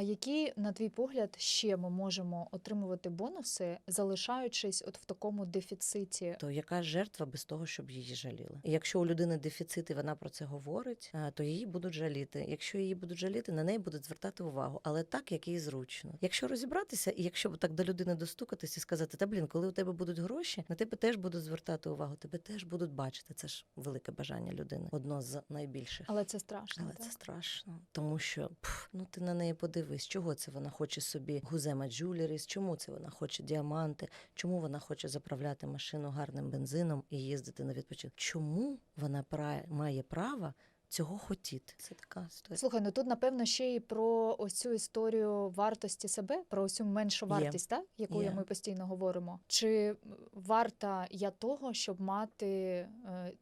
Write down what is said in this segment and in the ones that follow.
А які, на твій погляд, ще ми можемо отримувати бонуси, залишаючись от в такому дефіциті? То яка жертва без того, щоб її жаліли? І якщо у людини дефіцит і вона про це говорить, е, то її будуть жаліти. Якщо її будуть жаліти, на неї будуть звертати увагу, але так, як їй зручно. Якщо розібратися, і якщо так до людини достукатись і сказати, та блін, коли у тебе будуть гроші, на тебе теж будуть звертати увагу, тебе теж будуть бачити. Це ж велике бажання людини, одно з найбільших. Але це страшно. Але так? це страшно, тому що пф, ну ти на неї подивись, чого це вона хоче собі гузема Джулеріс, чому це вона хоче діаманти, чому вона хоче заправляти машину гарним бензином і їздити на відпочинок? Чому вона має право цього хотіти? Це така історія. Слухай, ну тут напевно ще і про ось цю історію вартості себе, про ось цю меншу вартість, так якою Є. ми постійно говоримо. Чи варта я того, щоб мати е,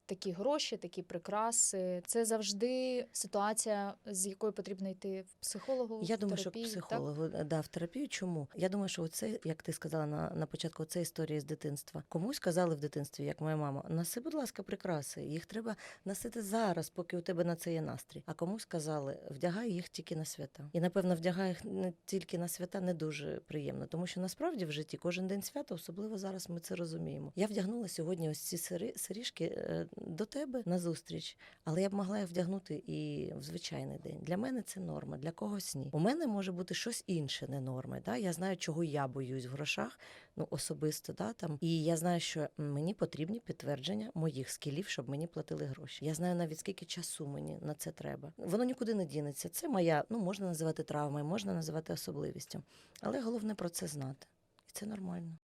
такі гроші, такі прикраси? Це завжди ситуація, з якою потрібно йти в психологу. Я в думаю, що терапію, так? психологу е, да, в терапію. Чому? Я думаю, що це, як ти сказала на, на початку, це історія з дитинства. Комусь казали в дитинстві, як моя мама, носи, будь ласка, прикраси. Їх треба носити зараз, поки у тебе на це є настрій. А комусь казали, вдягай їх тільки на свята. І напевно, вдягай їх не тільки на свята не дуже приємно, тому що насправді в житті кожен день свята, особливо зараз ми це розуміємо. Я вдягнула сьогодні ось ці сиріжки е, до тебе на зустріч, але я б могла їх вдягнути і в звичайний день. Для мене це норма, для когось ні. У мене може бути щось інше, не норми. Да? Я знаю, чого я боюсь в грошах, ну особисто, да, там. І я знаю, що мені потрібні підтвердження моїх скілів, щоб мені платили гроші. Я знаю навіть скільки часу мені на це треба. Воно нікуди не дінеться. Це моя, ну можна називати травмою, можна називати особливістю. Але головне про це знати. І це нормально.